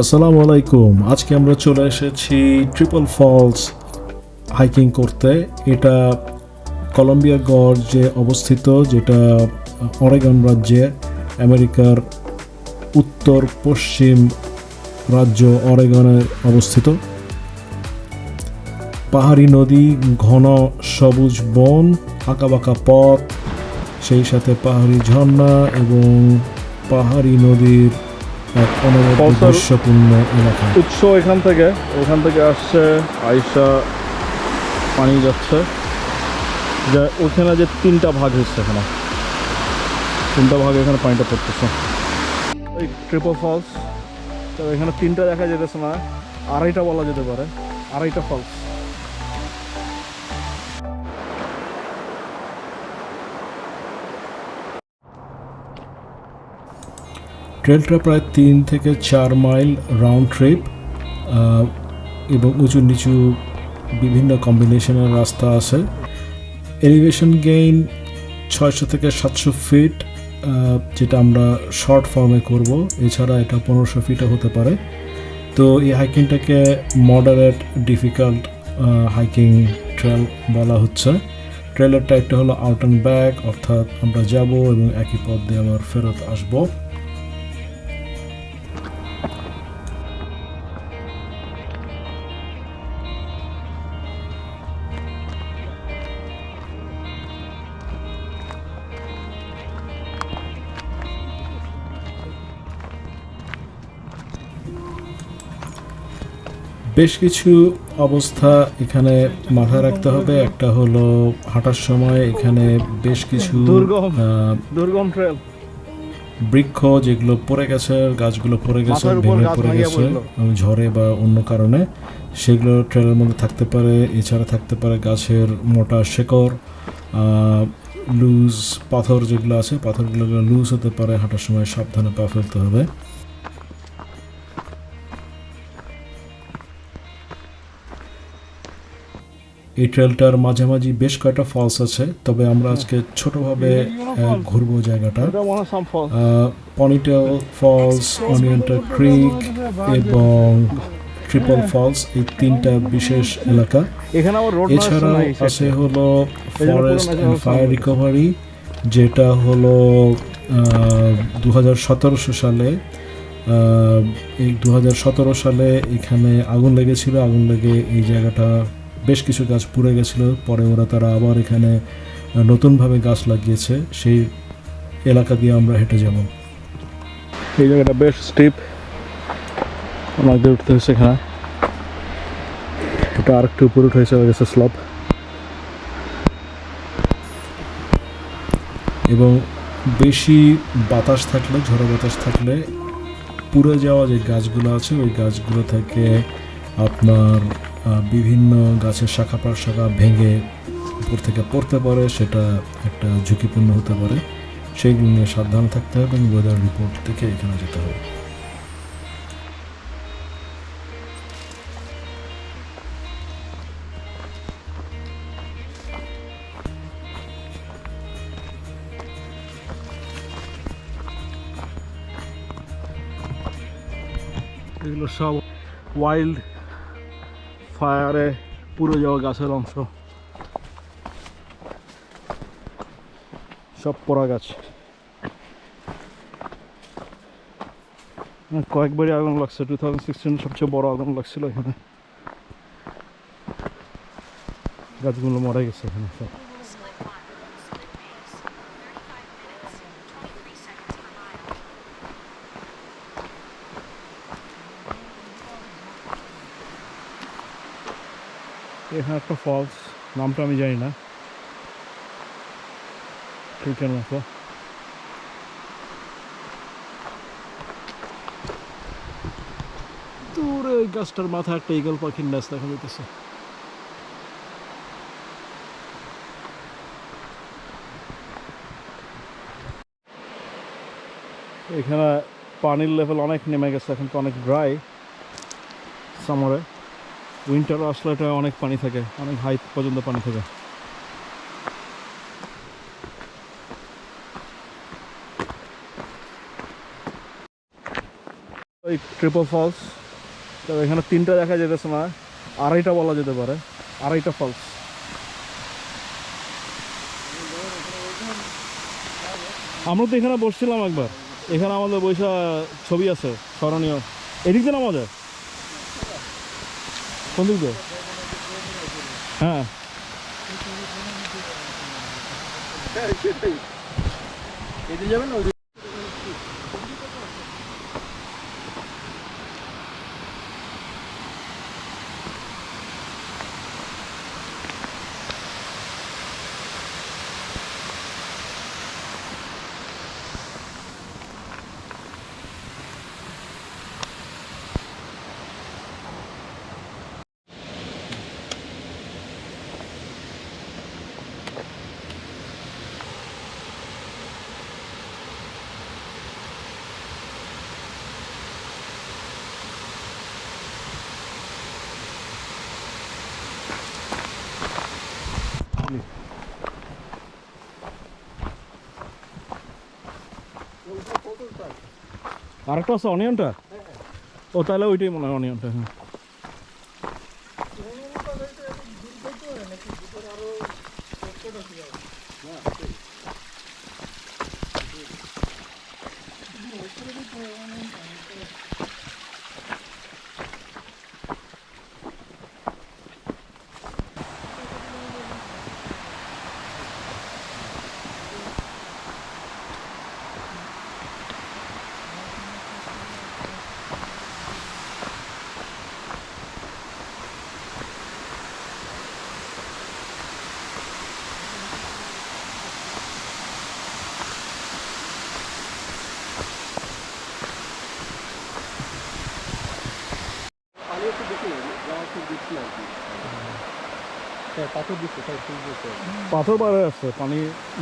আসসালামু আলাইকুম। আজকে আমরা চলে এসেছি ট্রিপল ফলস হাইকিং করতে। এটা কলম্বিয়া গর্জে অবস্থিত, যেটা অরেগন রাজ্যে, আমেরিকার উত্তর পশ্চিম রাজ্য অরেগনে অবস্থিত। পাহাড়ি নদী, ঘন সবুজ বন, আঁকাবাঁকা পথ, সেই সাথে পাহাড়ি ঝর্ণা এবং পাহাড়ি নদীর এক অনবদ্য দৃশ্যপূর্ণ এলাকা। উৎস এখান থেকে ওখান থেকে আসছে আইসা পানি যাচ্ছে। যে ওখানে যে তিনটা ভাগ হচ্ছে এখানে। তিনটা ভাগে এখানে পানিটা পড়তেছে। এই ট্রিপল ফলস তো এখানে তিনটা দেখা যেতেছে না আড়াইটা বলা যেতে পারে আড়াইটা ফলস। ট্রেলটা প্রায় তিন থেকে চার মাইল রাউন্ড ট্রিপ এবং উঁচু নিচু বিভিন্ন কম্বিনেশনের রাস্তা আছে। এলিভেশন গেইন ছয়শো থেকে সাতশো ফিট যেটা আমরা শর্ট ফর্মে করব। এছাড়া এটা পনেরোশো ফিটও হতে পারে। তো এই হাইকিংটাকে মডারেট ডিফিকাল্ট হাইকিং ট্রেল বলা হচ্ছে। ট্রেলারটা একটা হলো আউট অ্যান্ড ব্যাক অর্থাৎ আমরা যাব এবং একই পথ দিয়ে আবার ফেরত আসব। বেশ কিছু অবস্থা এখানে মাথায় রাখতে হবে একটা হলো হাঁটার সময় এখানে বেশ কিছু দুর্গম। ট্রেল বৃক্ষ যেগুলো পড়ে গেছে গাছগুলো পড়ে গেছে ভেঙে পড়ে গেছে। ঝড়ে বা অন্য কারণে সেগুলো ট্রেলের মধ্যে থাকতে পারে এছাড়া থাকতে পারে গাছের মোটা শেকড় লুজ পাথর যেগুলো আছে পাথরগুলো লুজ হতে পারে হাঁটার সময় সাবধানে পা ফেলতে হবে এই ট্রেলটার মাঝামাঝি বেশ কয়েকটা ফলস আছে তবে আমরা আজকে ছোটভাবে ঘুরবো জায়গাটা। হয় পনিটেল ফলস অনিয়ন্টার ক্রিক এবং ট্রিপল ফলস এই তিনটা বিশেষ এলাকা। এছাড়াও আছে হলো ফরেস্ট অ্যান্ড ফায়ার রিকভারি যেটা হলো দু সালে এই দু হাজার সতেরো সালে এখানে আগুন লেগেছিল আগুন লেগে এই জায়গাটা বেশ কিছু গাছ পুড়ে গেছিল পরে ওরা তারা আবার এখানে নতুনভাবে গাছ লাগিয়েছে সেই এলাকা দিয়ে আমরা হেঁটে যাব। এই জায়গাটা বেশ স্টিপ আমাদের উঠতে হচ্ছে এখানে। এটা আরেকটু উপরে উঠে চলে গেছে স্লপ এবং বেশি বাতাস থাকলে ঝড়ো বাতাস থাকলে পুড়ে যাওয়া যে গাছগুলো আছে ওই গাছগুলো থেকে আপনার বিভিন্ন গাছের শাখা প্রশাখা ভেঙে উপর থেকে পড়তে পারে, সেটা একটা ঝুঁকিপূর্ণ হতে পারে। সেইগুলো নিয়ে সাবধান থাকতে হবে এবং ওয়েদার রিপোর্ট থেকে এখানে যেতে হবে। এগুলো সব ওয়াইল্ড ফায়ারে পুরো যাওয়া গাছের অংশ সব পড়া গাছ কয়েকবারই আগুন লাগছে টু থাউজেন্ড সিক্সটিন সবচেয়ে বড় আগুন লাগছিল এখানে। গাছগুলো মরে গেছে এখানে, সব। এখানে একটা ফলস নামটা আমি জানি না। ক্রিকের মতো। দূরে ওই গাছটার মাথায় একটা ইগল পাখির নাচ দেখা যেতেছে এখানে পানির লেভেল অনেক নেমে গেছে, এখন তো অনেক ড্রাই সামারে উইন্টার আসলে এটা অনেক পানি থাকে, অনেক হাই পর্যন্ত পানি থাকে। ওই ট্রিপল ফলস তো এখানে তিনটা দেখা যেতেছে না, আড়াইটা বলা যেতে পারে, আড়াইটা ফলস আমরা তো এখানে বসছিলাম একবার, এখানে আমাদের বৈশা ছবি আছে, স্মরণীয়। এদিক নামা যায়। কোন দিক দিয়ে? হ্যাঁ। আরেকটা আছে অনিয়নটা ও তাহলে ওইটাই মনে হয় অনিয়নটা হ্যাঁ একটু বেশি যাওয়া খুব দিচ্ছি আর কি হ্যাঁ পাথর দিচ্ছে তাই ঠিক দিচ্ছে পাথর বার হয়ে আসছে পানি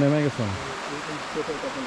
নেমে গেছে এই চোখের কথা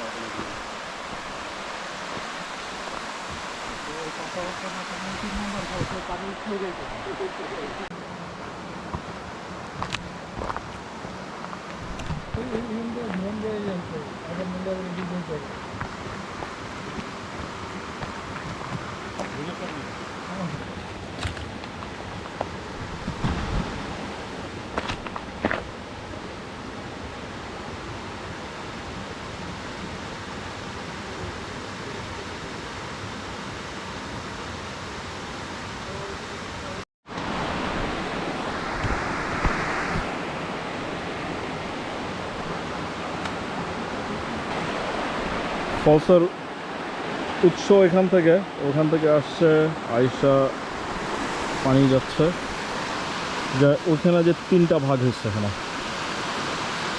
ফলসের উৎস এখান থেকে, ওখান থেকে আসছে আইসা পানি যাচ্ছে। যে ওখানে যে তিনটা ভাগ হচ্ছে এখানে।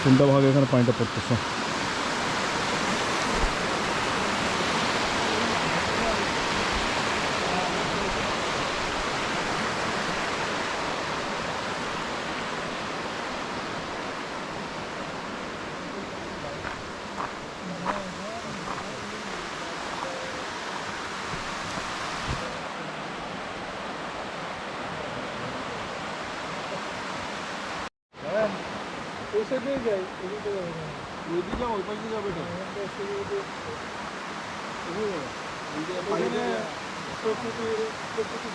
তিনটা ভাগ এখানে পানিটা পড়তেছে। সাইডেই যাই ওই পাশে যাবে না এখানে প্রকৃতি প্রকৃতি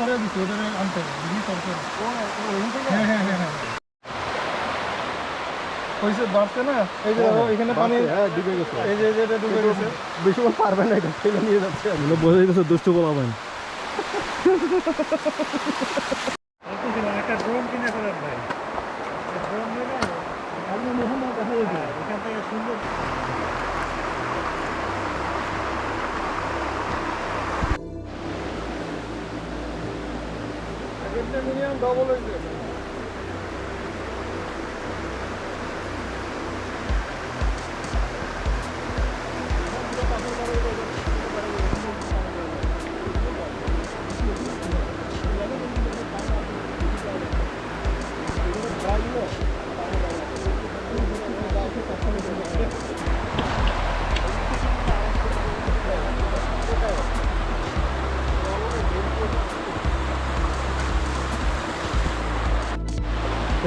সরিয়ে দিচ্ছি ওইটাকে আনতে হবে বুঝলি সর সর হ্যাঁ হ্যাঁ হ্যাঁ হ্যাঁ। হয়েছে বাড়ছে না? এই যে এখানে পানি হ্যাঁ ডুবে গেছে। এই যে এটা ঢুকে গেছে। বেশিক্ষণ পারবে না এটা ফেলে নিয়ে যাচ্ছে। এগুলো বোঝা যাচ্ছে দুষ্টু বলা ভাই একটা ড্রোন কিনে ফেলেন ভাই। ড্রোন নিয়ে আপনি মোহাম্মদ দেখা যেত এখান থেকে সুন্দর Öteminden davul ödüyor.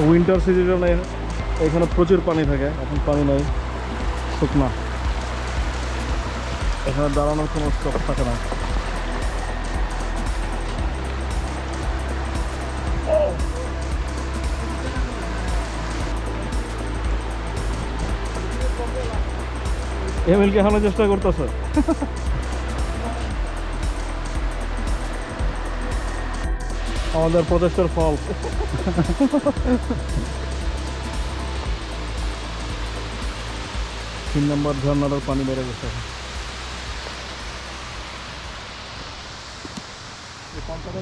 উইন্টার সিজনে এখানে প্রচুর পানি থাকে, এখন পানি নাই, শুকনা। এখানে দাঁড়ানোর কোনো স্টপ থাকে না। এমএলকে এখনও চেষ্টা করতেছে। আমাদের প্রচেষ্টার ফল। তিন নম্বর ঝর্ণাটার পানি বেড়ে গেছে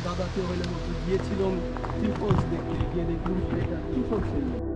দাদা কেউ হইলে গিয়েছিলাম করছে দেখতে। গিয়ে দেখি ত্রিপোজ ছিল?